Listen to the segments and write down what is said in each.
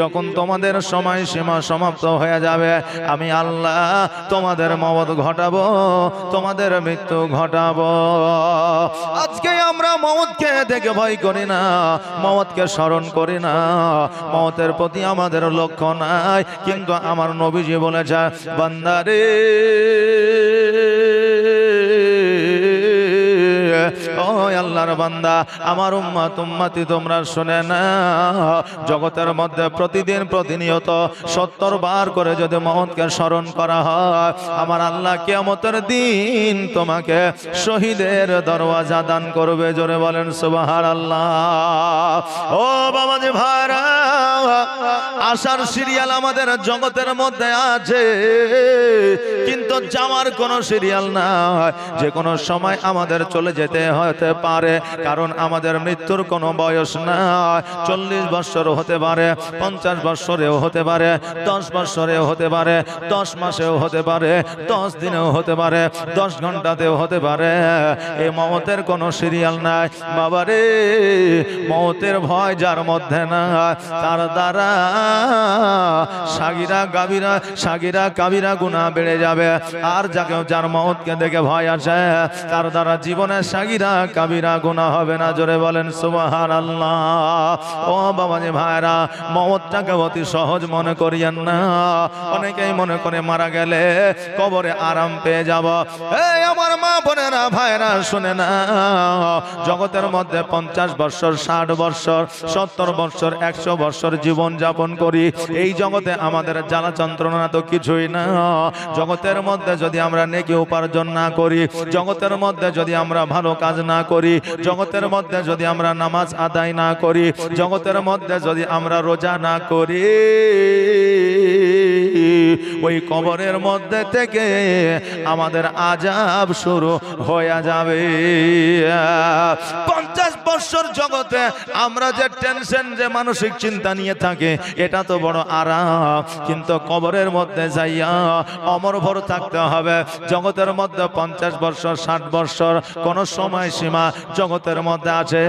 যখন তোমাদের সময় সীমা সমাপ্ত হয়ে যাবে, আমি আল্লাহ তোমাদের মমত ঘটাবো, তোমাদের মৃত্যু ঘটাবো। আজকে আমরা মমতকে দেখে ভয় করি না মমতকে স্মরণ করি না। মমতের প্রতি আমাদের লক্ষ্য নাই, কিন্তু আমার নবীজি বলেছে বান্দারে আল্লাহর বান্দা, আমার উম্মা তুম্মাতি তোমরা শুনে না জগতের মধ্যে প্রতিদিন প্রতিনিয়ত সত্তর বার করে যদি মহৎকে স্মরণ করা হয়, আমার আল্লাহ কেমতের দিন তোমাকে শহীদের দরওয়াজা দান করবে। জোরে বলেন সুবাহার আল্লাহ ও বাবাজি ভাইরা আশার সিরিয়াল আমাদের জগতের মধ্যে আছে। কিন্তু যাওয়ার কোনো সিরিয়াল নাই। যে কোনো সময় আমাদের চলে যেতে হতে পারে, কারণ আমাদের মৃত্যুর কোনো বয়স নাই। চল্লিশ বছর হতে পারে, পঞ্চাশ বছরেও হতে পারে, দশ বছরেও হতে পারে, দশ মাসেও হতে পারে, দশ দিনেও হতে পারে, দশ ঘন্টাতেও হতে পারে। এই মমতের কোনো সিরিয়াল নাই। বাবারে, মমতের ভয় যার মধ্যে না তার দ্বারা সাগিরা গাবিরা সাগিরা কাবিরা গুণা বেড়ে যাবে। আর যাকে যার মহৎকে দেখে ভয় আসে, তার দ্বারা জীবনে সাগিরা কাবিরা গুণা হবে না। জোরে বলেন সুবাহান আল্লাহ ও বাবাজি ভাইরা মমতটাকে অতি সহজ মনে করিয়েন না। অনেকেই মনে করে মারা গেলে কবরে আরাম পেয়ে যাব। এই আমার মা বোনেরা, ভাইরা, শুনে না জগতের মধ্যে পঞ্চাশ বৎসর, ষাট বৎসর, সত্তর বৎসর, একশো বৎসর জীবন যাপন করি। এই জগতে আমাদের জ্বালা যন্ত্রণা তো কিছুই না। জগতের মধ্যে যদি আমরা নেকি উপার্জন না করি, জগতের মধ্যে যদি আমরা ভালো কাজ না করি, জগতের মধ্যে যদি আমরা নামাজ আদায় না করি, জগতের মধ্যে যদি আমরা রোজা না করি ওই কবরের মধ্যে থেকে আমাদের আজাব শুরু হয়ে যাবে। পঞ্চাশ বৎসর জগতে আমরা যে টেনশন, যে মানসিক চিন্তা নিয়ে থাকে, এটা তো বড় আরাম। কিন্তু কবরের মধ্যে যাইয়া অমর ভর থাকতে হবে। জগতের মধ্যে পঞ্চাশ বৎসর, ষাট বৎসর কোনো সময় সীমা জগতের মধ্যে আছে।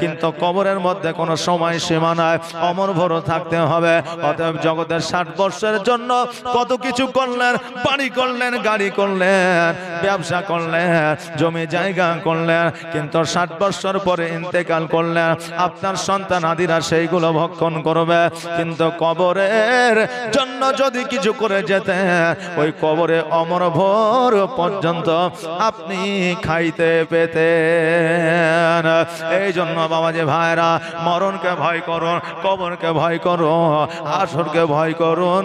কিন্তু কবরের মধ্যে কোনো সময় সীমা নাই। অমর ভর থাকতে হবে। অতএব জগতের ষাট বছরের জন্য কত কিছু করলেন, বাড়ি করলেন, গাড়ি করলেন, ব্যবসা করলেন, জমি জায়গা করলেন, কিন্তু ষাট বছর পরে ইন্তেকাল করলেন। আপনার সন্তান আদিরা সেইগুলো ভক্ষণ করবে, কিন্তু কবরের জন্য যদি কিছু করে যেতেন, ওই কবরে অমর ভোর পর্যন্ত আপনি খাইতে পেতে এই জন্য বাবা যে ভাইরা, মরণকে ভয় করুন, কবরকে ভয় করুন, আসরকে ভয় করুন।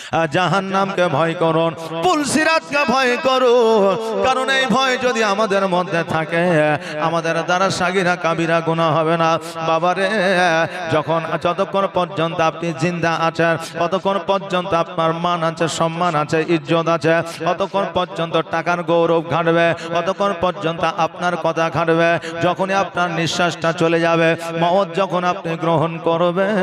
জাহান নামকে ভয় করুন, পুলসিরাতকে ভয় করুন। কারণ এই ভয় যদি আমাদের মধ্যে থাকে, আমাদের দ্বারা সাগিরা কাবিরা গুণা হবে না। বাবারে, যখন, যতক্ষণ পর্যন্ত আপনি জিন্দা আছেন, ততক্ষণ পর্যন্ত আপনার মান আছে, সম্মান আছে, ইজ্জত আছে, ততক্ষণ পর্যন্ত টাকার গৌরব ঘাটবে, ততক্ষণ পর্যন্ত আপনার কথা ঘাটবে। যখনই আপনার নিঃশ্বাসটা চলে যাবে, মহৎ যখন আপনি গ্রহণ করবেন,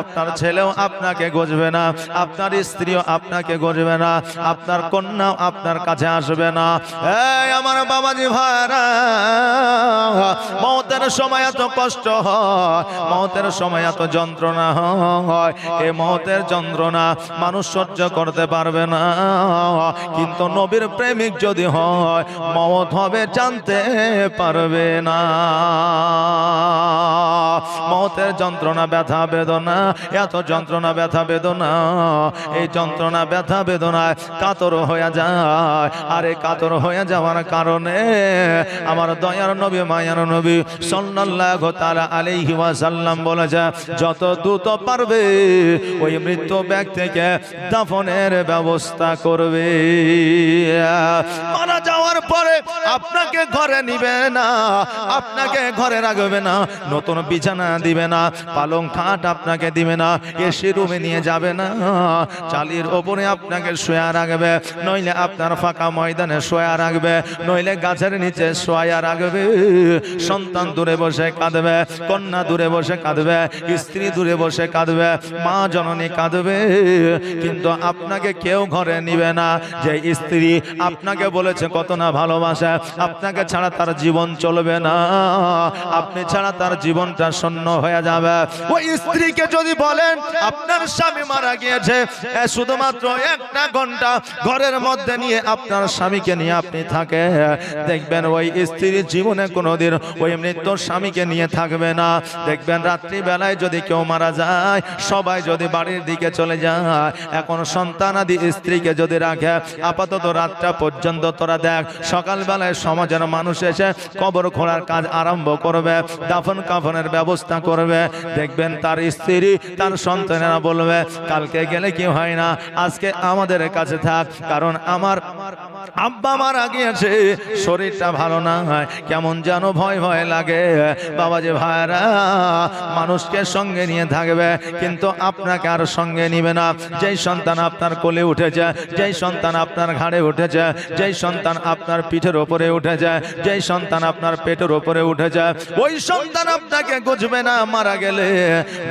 আপনার ছেলেও আপনাকে গজবে না, আপনার স্ত্রীও আপনাকে গজবে না, আপনার কন্যাও আপনার কাছে আসবে না। এই আমার বাবাজি ভাইরা মতের সময় এত কষ্ট হয়, মতের সময় এত যন্ত্রণা হয়। এ মতের যন্ত্রণা মানুষ সহ্য করতে পারবে না। কিন্তু নবীর প্রেমিক যদি হয়, মত হবে জানতে পারবে না। মতের যন্ত্রণা, ব্যথা, বেদনা, এত যন্ত্রণা, ব্যথা, বেদনা এই যন্ত্রণা, ব্যথা, বেদনায় কাতর হয়ে যায়। আর এই কাতর হয়ে যাওয়ার কারণে আমার দয়ার নবী, মায়ার নবী সাল্লাল্লাহু তাআলা আলাইহি ওয়াসাল্লাম বলেছে, যত দ্রুত পারবে, ওই মৃত্যু ব্যক্তিকে দাফনের ব্যবস্থা করবে। মারা যাওয়ার পরে আপনাকে ঘরে নিবে না, আপনাকে ঘরে রাখবে না, নতুন বিছানা দিবে না, পালং খাট আপনাকে দিবে না, এসি রুমে নিয়ে যাবে না চালির ওপরে আপনাকে শোয়া রাখবে, নইলে আপনার ফাঁকা ময়দানে শোয়া রাখবে, নইলে গাছের নিচে শোয়া রাখবে। সন্তান দূরে বসে কাঁদবে, কন্যা দূরে বসে কাঁদবে, স্ত্রী দূরে বসে কাঁদবে, মা জননী কাঁদবে। কিন্তু আপনাকে কেউ ঘরে নিবে না, যে স্ত্রী আপনাকে বলেছে কত না ভালোবাসে, আপনাকে ছাড়া তার জীবন চলবে না। আপনি ছাড়া তার জীবনটা শূন্য হয়ে যাবে। ওই স্ত্রীকে যদি বলেন, আপনার স্বামী মারা গিয়েছে শুধুমাত্র একটা ঘণ্টা ঘরের মধ্যে নিয়ে আপনার স্বামীকে নিয়ে আপনি থাকে দেখবেন ওই স্ত্রীর জীবনে কোনোদিন ওই মৃত্যুর স্বামীকে নিয়ে থাকবে না। দেখবেন রাত্রি বেলায় যদি কেউ মারা যায়, সবাই যদি বাড়ির দিকে চলে যায়, এখন সন্তানাদি স্ত্রীকে যদি রাখে, আপাতত রাতটা পর্যন্ত তোরা দেখ, সকালবেলায় সমাজের মানুষ এসে কবর খোঁড়ার কাজ আরম্ভ করবে, দাফন কাফনের ব্যবস্থা করবে। দেখবেন তার স্ত্রী তার সন্তানেরা বলবে, কালকে গেলে কি হয় না। আজকে আমাদের কাছে থাক, কারণ আমার আব্বা মারা গিয়েছে, শরীরটা ভালো না হয়। কেমন যেন ভয় ভয় লাগে। বাবা যে, ভাইরা, মানুষকে সঙ্গে নিয়ে থাকবে, কিন্তু আপনাকে আর সঙ্গে নিবে না। যেই সন্তান আপনার কোলে উঠেছে, যেই সন্তান আপনার ঘাড়ে উঠেছে, যেই সন্তান আপনার পিঠের ওপরে উঠেছে, যেই সন্তান আপনার পেটের ওপরে উঠেছে, ওই সন্তান আপনাকে গুজবে না মারা গেলে।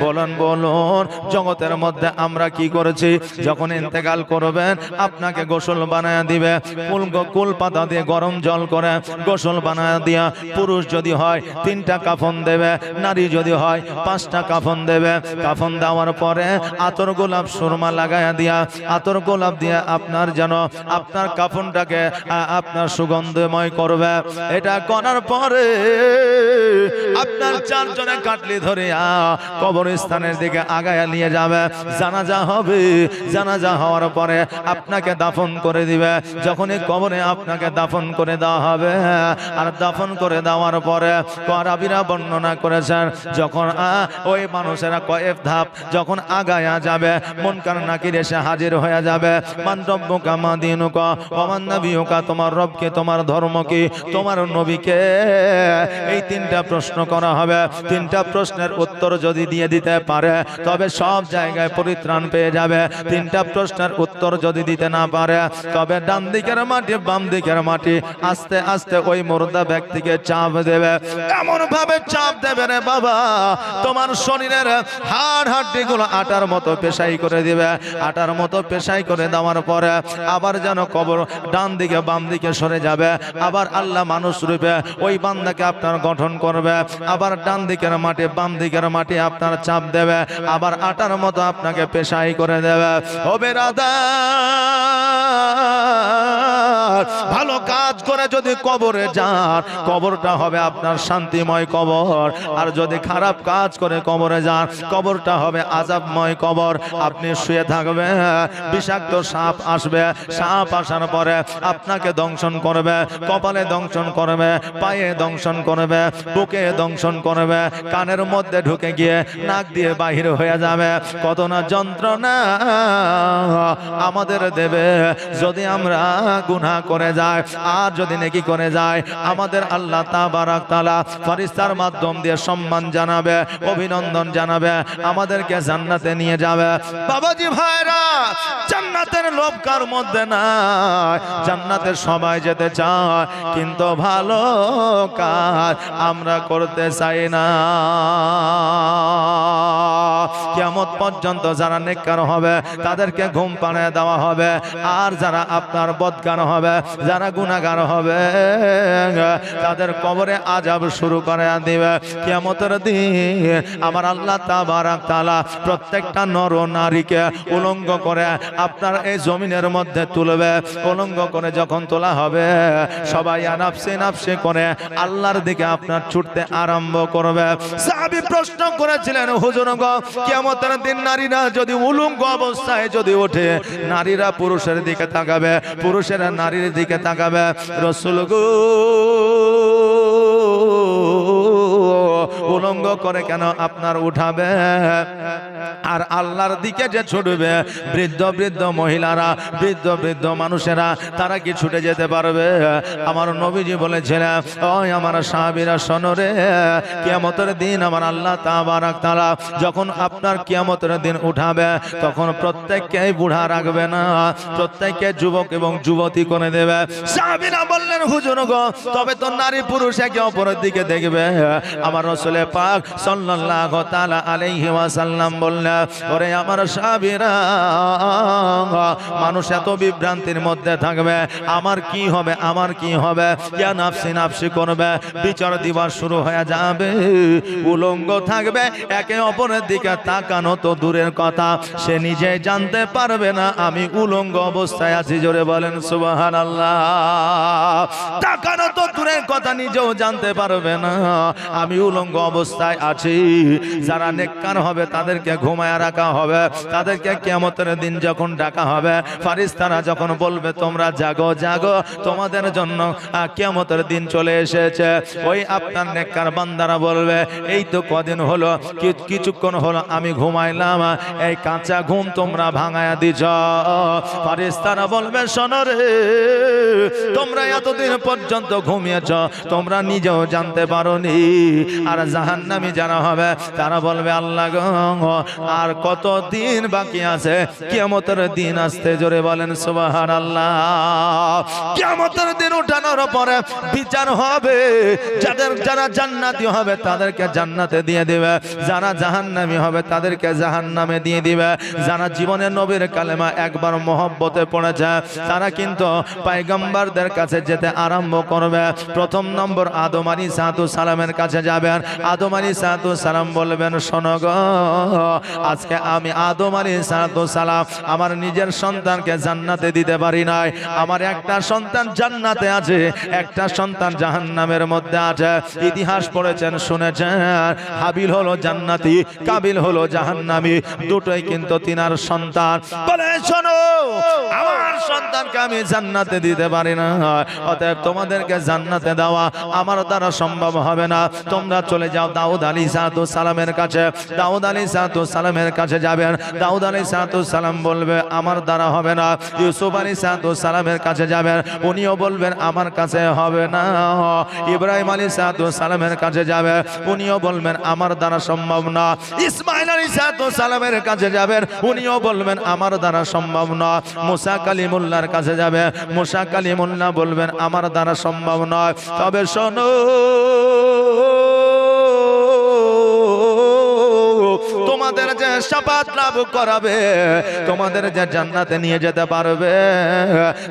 বলুন বলুন, জগতের মধ্যে আমরা কি করেছি? যখন ইন্তেকাল করবেন, আপনাকে গোসল বানায় দিবে। কুল কুল পাতা দিয়ে গরম জল করে গোসল বানায় দিয়া পুরুষ যদি হয়, তিনটা কাফন দেবে, নারী যদি হয়, পাঁচটা কাফন দেবে। কাফন দেওয়ার পরে আতর গোলাপ সুরমা লাগাইয়া দিয়া, আতর গোলাপ দিয়া আপনার যেন আপনার কাফনটাকে আপনার সুগন্ধময় করবে। এটা করার পরে আপনার চারজনে কাটলি ধরে কবরস্থানের দিকে আগায় নিয়ে যাবে। জানাজা হবে জানাজা হওয়ার পরে আপনাকে দাফন করে দিবে। যখনই কবরে আপনাকে দাফন করে দেওয়া হবে, আর দাফন করে দেওয়ার পরে করাবিরা বর্ণনা করেছেন, যখন ওই মানুষেরা কয়েক ধাপ যখন আগায়া যাবে মন কার নাকির এসে হাজির হয়ে যাবে। মান্তব্য কামা দিনুকা অমান নবীকা তোমার রবকে, তোমার ধর্ম কি তোমার নবীকে। এই তিনটা প্রশ্ন করা হবে। তিনটা প্রশ্নের উত্তর যদি দিয়ে দিতে পারে, তবে সব জায়গায় পরিত্রাণ পেয়ে যাবে। তিনটা প্রশ্নের উত্তর যদি দিতে না পারে, তবে ডান দিকের মাটি, বাম দিকের মাটি, আস্তে আস্তে ওই মুর্দা ব্যক্তিকে চাপ দেবে। এমন ভাবে চাপ দেবে রে বাবা, তোমার শরীরের হাড় হাড্ডি গুলো আটার মতো পেশাই করে দিবে। আটার মতো পেশাই করে দেওয়ার পরে আবার যেন কবর ডান দিকে, বাম দিকে সরে যাবে। আবার আল্লাহ মানুষ রূপে ওই বান্দাকে আপনার গঠন করবে। আবার ডান দিকের মাটি, বাম দিকের মাটি আপনার চাপ দেবে। আবার আটার মতো আপনাকে পেশাই করে দেবে। হবে রাধা ভালো কাজ করে যদি কবরে যান, কবরটা হবে আপনার শান্তিময় কবর। আর যদি খারাপ কাজ করে কবরে যান, কবরটা হবে আজাবময় কবর। আপনি শুয়ে থাকবেন, বিষাক্ত সাপ আসবে। সাপ আসার পরে আপনাকে দংশন করবে, কপালে দংশন করবে, পায়ে দংশন করবে, বুকে দংশন করবে, কানের মধ্যে ঢুকে গিয়ে নাক দিয়ে বাহির হয়ে যাবে। কত না যন্ত্রণা। আমাদের দেবে। যদি আমরা গুনাহ করে যাই, আর যদি নেকি করে যায় আমাদের আল্লাহ তাবারাক তাআলা ফেরেশতার মাধ্যম দিয়ে সম্মান জানাবে, অভিনন্দন জানাবে, আমাদেরকে জান্নাতে নিয়ে যাবে। বাবাজি ভাইরা, জান্নাতের লোভ কার মধ্যে নাই? জান্নাতে সবাই যেতে চায়, কিন্তু ভালো কাজ আমরা করতে চাই না। পর্যন্ত যারা নেককার হবে, তাদেরকে ঘুম পাড়িয়ে দেওয়া হবে। আর যারা আপনার বদকার হবে, যারা গুণাগার হবে, তাদের কবরে আজাব শুরু করে দিবে। কিয়ামতের দিন আমার আল্লাহ তাআলা প্রত্যেকটা নর নারীকে উলঙ্গ করে আপনার এই জমিনের মধ্যে তুলবে। উলঙ্গ করে যখন তোলা হবে, সবাই নাফসে নাফসে করে আল্লাহর দিকে আপনার ছুটতে আরম্ভ করবে। প্রশ্ন করেছিলেন, হুজুর গো কিয়ামতের দিন নারীরা যদি উলঙ্গ অবস্থায় যদি ওঠে, নারীরা পুরুষের দিকে তাকাবে, পুরুষেরা নারীর দিকে তাকাবে। রসুল উলঙ্গ করে কেন আপনার উঠাবে? আর আল্লাহর দিকে যে ছুটবে, বৃদ্ধ বৃদ্ধ মহিলারা, বৃদ্ধ বৃদ্ধ মানুষেরা, তারা কি ছুটে যেতে পারবে? আমার নবীজি বলেছিলেন, ওই আমার সাহাবীরা শোনরে কিয়ামতের দিন আমার আল্লাহ তাআলা যখন আপনার কিয়ামতের দিন উঠাবে, তখন প্রত্যেককেই বুড়া রাখবে না, প্রত্যেককে যুবক এবং যুবতী করে দেবে। সাহাবীরা বললেন, হুজুর গো, তবে তো নারী পুরুষ একে অপরের দিকে দেখবে। আমার রসুলে পাক সাল্লাল্লাহু তাআলা আলাইহি ওয়াসাল্লাম বললেন ওরে আমার সাহাবীরা, মানুষ এত বিভ্রান্তির মধ্যে থাকবে, আমার কি হবে, আমার কি হবে? ইয়া নাফসি নাফসি করবে, বিচার দিবস শুরু হয়ে যাবে, উলঙ্গ থাকবে, একে অপরের দিকে তাকানো তো দূরের কথা, সে নিজে জানতে পারবে না, আমি উলঙ্গ অবস্থায় আছি, জোরে বলেন সুবহানাল্লাহ। তাকানো তো দূরের কথা, নিজেও জানতে পারবে না, আমি উলঙ্গ অবস্থায় আছি। যারা নেককার হবে তাদেরকে ঘুমায় রাখা হবে। তাদেরকে কিয়ামতের দিন যখন ডাকা হবে ফারিস্তারা যখন বলবে তোমরা জাগো জাগো তোমাদের জন্য আহ, কিয়ামতের দিন চলে এসেছে। ওই আপনার নেককার বান্দারা বলবে এই তো কদিন হলো কিছুক্ষণ হলো আমি ঘুমাইলাম এই কাঁচা ঘুম তোমরা ভাঙায়া দিছ। ফারিস্তারা বলবে শোনো রে তোমরা এতদিন পর্যন্ত ঘুমিয়েছ, তোমরা নিজেও জানতে পারোনি। আর জাহান্নামী যারা হবে, তারা বলবে, আল্লাহ আর কত দিন বাকি আছে? কিয়ামতের দিন আসতে জোরে বলেন সুবাহান আল্লাহ কিয়ামতের দিন উঠানোর পরে বিচার হবে। যাদের, যারা জান্নাতি হবে, তাদেরকে জান্নাতে দিয়ে দিবে। যারা জাহান্নামী হবে, তাদেরকে জাহান্নামে দিয়ে দিবে। যারা জীবনে নবীর কালেমা একবার মহব্বতে পড়েছে, তারা কিন্তু পাইগম্বারদের কাছে যেতে আরম্ভ করবে। প্রথম নম্বর আদম আলী সালামের কাছে যাবেন। আদম সাহাতু সালাম বলবেন, শোনো গো, আজকে আমি আদম সাহাতু সালাম আমার নিজের সন্তানকে জান্নাতে দিতে পারি নাই। আমার একটা সন্তান জান্নাতে আছে, একটা সন্তান জাহান্নামের মধ্যে আছে। ইতিহাস পড়েছেন, শুনেছেন, হাবিল হলো জান্নাতি, কাবিল হলো জাহান্নামী। দুটোই কিন্তু তিনার সন্তান। বলে, শোনো, আমার সন্তানকে আমি জান্নাতে দিতে পারি না। অতএব তোমাদেরকে জান্নাতে দেওয়া আমার দ্বারা সম্ভব হবে না। তোমরা চলে যাও দাউদ আলী সাহাতু সালামের কাছে। দাউদ আলী সাহাতু সালামের কাছে যাবেন। দাউদ আলী সাহাতু সালাম বলবে, আমার দ্বারা হবে না। ইউসুফ আলী সাহাতু সালামের কাছে যাবেন। উনিও বলবেন, আমার কাছে হবে না। ইব্রাহিম আলী সাহাতু সালামের কাছে যাবে। উনিও বলবেন, আমার দ্বারা সম্ভব না। ইসমাইল আলী সাহাতু সালামের কাছে যাবেন। উনিও বলবেন, আমার দ্বারা সম্ভব না। মুসা কালিমুল্লার কাছে যাবে। মুসা কালিমুল্লাহ বলবেন আমার দ্বারা সম্ভব নয়। তবে শোনো। সাপাত লাভ করাবে। তোমাদের যে জান্নাতে নিয়ে যেতে পারবে,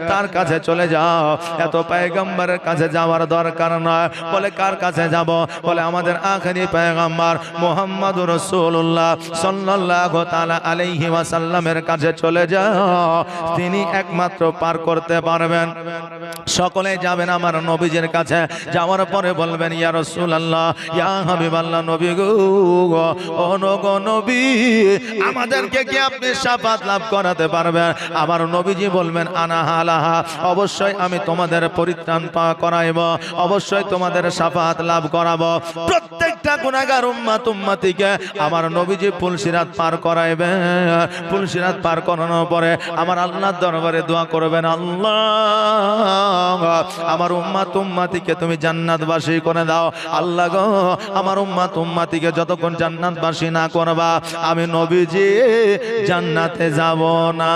তার কাছে চলে যাও। এত পায়গম্বরের কাছে যাওয়ার দরকার নয়। বলে, কার কাছে যাব? বলে, আমাদের আখেরি পায়গম্বর মোহাম্মদ রসুল্লাহ সাল্লাল্লাহু তাআলা আলাইহি ওয়াসাল্লামের কাছে চলে যাও। তিনি একমাত্র পার করতে পারবেন। সকলে যাবেন আমার নবীজির কাছে। যাওয়ার পরে বলবেন, ইয়া রাসূলুল্লাহ, ইয়া হাবিবাল্লাহ নবী গো নবী আমাদেরকে কি আপনি সাফাত লাভ করাতে পারবেন? আমার নবীজি বলবেন, আনা হালাহা। অবশ্যই আমি তোমাদের পরিত্রাণ করাইব, অবশ্যই তোমাদের সাফাত লাভ করাবো। প্রত্যেকটা গুনাহগার উম্মাত উম্মাতিকে আমার নবীজি ফুলসিরাত পার করাইবে। ফুলসিরাত পার করানোর পরে আমার আল্লাহর দরবারে দোয়া করবেন, আল্লাহ আমার উম্মাত উম্মাতিকে তুমি জান্নাতবাসী করে দাও। আল্লাহ গো, আমার উম্মাত উম্মাতিকে যতক্ষণ জান্নাতবাসী না করবা, আমি নবীজি জান্নাতে যাব না।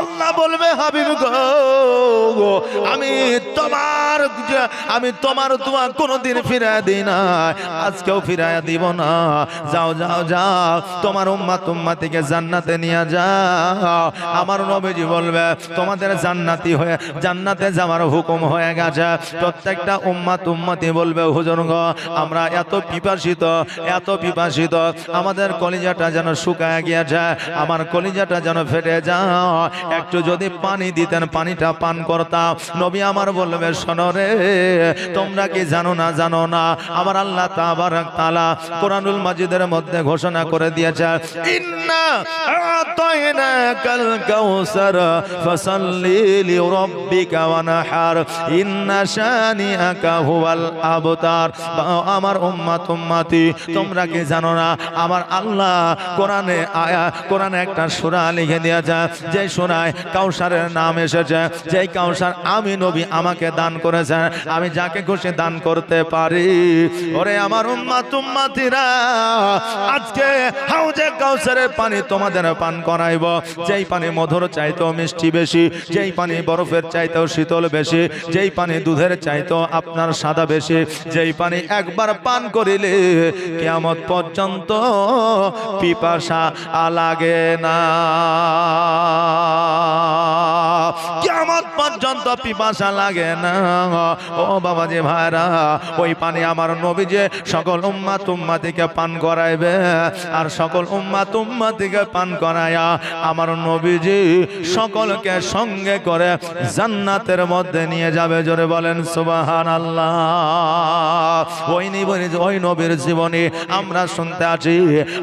আল্লাহ বলবে, হাবিব গো, আমি তোমার আমি তোমার দোয়া কোনোদিন ফিরায় দিই না, আজকেও ফিরায় দিব না। যাও যাও যাও, তোমার উম্মাত উম্মাতিকে জান্নাতে নিয়ে যাও। আমার নবীজি বলবে, তোমাদের জান্নাতি হয়ে, জান্নাতে যাওয়ার হুকুম হয়ে গেছে। প্রত্যেকটা উম্মাত উম্মাতি বলবে, হুজুর গো, আমরা এত পিপাসিত এত পিপাসিত, আমাদের কলিজাটা যেন শুকায় গিয়েছে, আমার কলিজাটা যেন ফেটে যাও। একটু যদি পানি দিতেন, পানিটা পান করতাম। নবী আমার বলবে, শোনো রে, তোমরা কি জানো না জানো না। আমার আল্লাহ তাবারাক তাআলা কোরআনুল মাজিদের মধ্যে ঘোষণা করে দিয়েছে, ইন্না আতাইনাকাল আমার উম্মাত উম্মতি, তোমরা কি জানো না, আমার আল্লাহ কোরআনে আয়া, কোরআনে একটা সূরা লিখে দিয়েছে, যে সূরায় কাউসারের নাম এসেছে, যেই কাউসার আমি নবী আমাকে দান করেছেন, আমি যাকে খুশি দান করতে পারি। ওরে আমার উম্মাত উম্মাতিরা, আজকে হাউজে কাউসারের পানি তোমাদের পান করাইব। যেই পানি মধুর চাইতেও মিষ্টি বেশি, যেই পানি বরফের চাইতেও শীতল বেশি, যেই পানি দুধের চাইতেও আপনার সাদা বেশি, যেই পানি একবার পান করিলে কিয়ামত পর্যন্ত পিপাসা লাগে না। পর্যন্ত পিপাসা লাগে না। ও বাবা যে ভাইরা, ওই পানি আমার নবী যে সকল উম্মা তুম্মাতিকে পান করাইবে। আর সকল উম্মা তুম্মাতিকে পান করায়া আমার নবীজি সকলকে সঙ্গে করে জান্নাতের মধ্যে নিয়ে যাবে। জোরে বলেন সুবাহান আল্লাহ ওই নিবনি ওই নবীর জীবনী আমরা শুনতে আছি।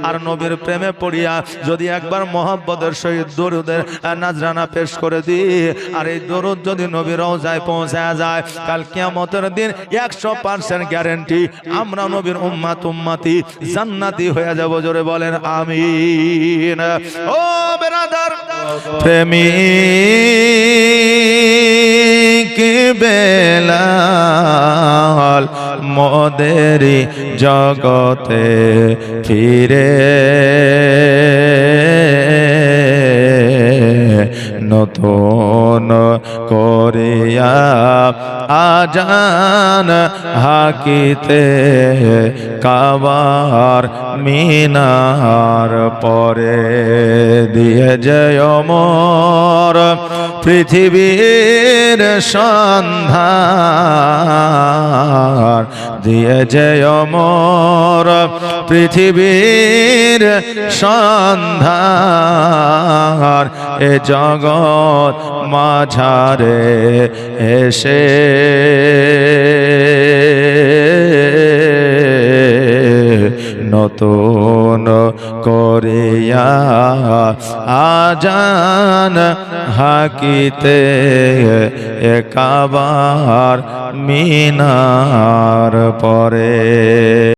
আর নবীর প্রেমে পড়িয়া যদি একবার মোহাম্মদের সহিত দরুদের নাজরানা পেশ করে দিই, আর এই দরুদ যদি নবীর রওজায় পৌঁছা যায়। কাল কিয়ামতের দিন একশো পার্সেন্ট গ্যারেন্টি আমরা নবীর উম্মাত উম্মাতি জান্নাতি হয়ে যাব, জোরে বলেন আমিন। ও বেরাদার, প্রেমিক বেলাল মদেরি জগতে ফিরে। নতুন করিয়া আজান হাকিতে কাবার মিনার পরে দিয়ে জয় মোর পৃথিবীর সন্ধান। দিয়ে জয় মোর পৃথিবীর সন্ধান। এ জগৎ মাঝারে এসে। নতুন করিয়া আজান হাকিতে একাবার মিনার পরে।